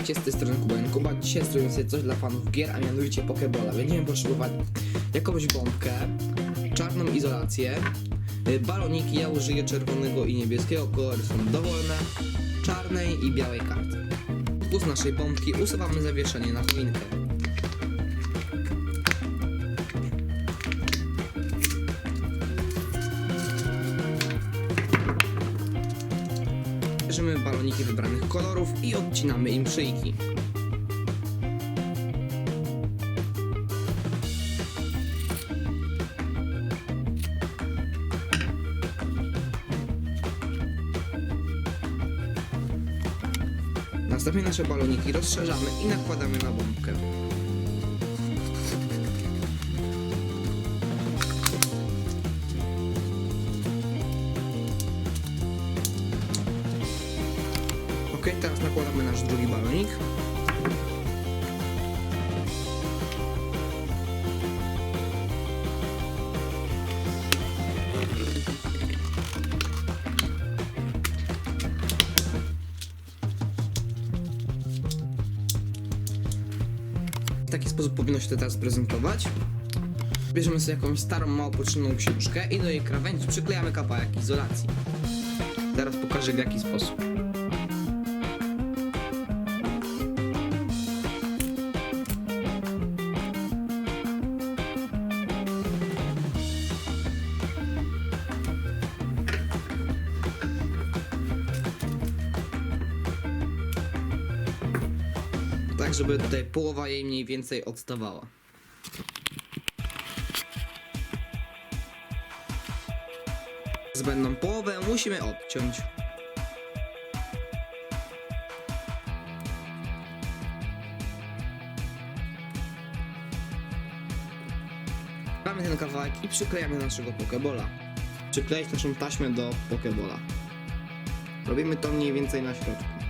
Witajcie z tej strony Kuba Kuba. Dzisiaj zrobimy sobie coś dla fanów gier, a mianowicie Pokebola. Będziemy potrzebowali jakąś bombkę, czarną izolację, y, baloniki, ja użyję czerwonego i niebieskiego, kolory są dowolne, czarnej i białej karty. Z naszej bombki usuwamy zawieszenie na choinkę. Bierzemy baloniki wybranych kolorów i odcinamy im szyjki. Następnie nasze baloniki rozszerzamy i nakładamy na bombkę. Ok, teraz nakładamy nasz drugi balonik. W taki sposób powinno się to teraz prezentować. Bierzemy sobie jakąś starą, mało potrzebną książkę i do jej krawędzi przyklejamy kawałek izolacji. Zaraz pokażę w jaki sposób. Tak, żeby tutaj połowa jej mniej więcej odstawała. Zbędną połowę musimy odciąć. Mamy ten kawałek i przyklejamy do naszego pokebola. Przykleić naszą taśmę do pokebola. Robimy to mniej więcej na środku.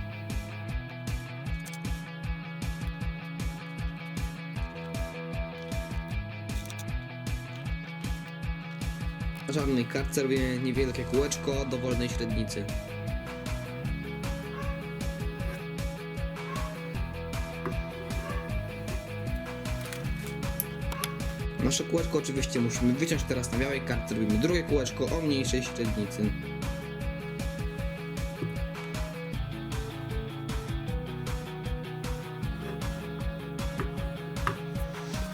Czarnej kartce robimy niewielkie kółeczko dowolnej średnicy. Nasze kółeczko oczywiście musimy wyciąć teraz na białej kartce. Robimy drugie kółeczko o mniejszej średnicy.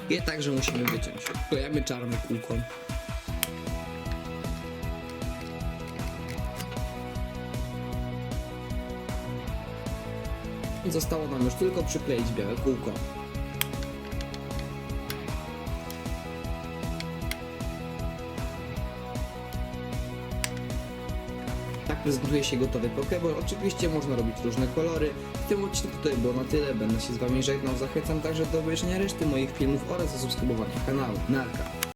Je także musimy wyciąć. Klejamy czarne kółko. Zostało nam już tylko przykleić białe kółko. Tak prezentuje się gotowy Pokéball. Oczywiście można robić różne kolory. W tym odcinku to było na tyle. Będę się z Wami żegnał. Zachęcam także do obejrzenia reszty moich filmów oraz zasubskrybowania kanału. Narka.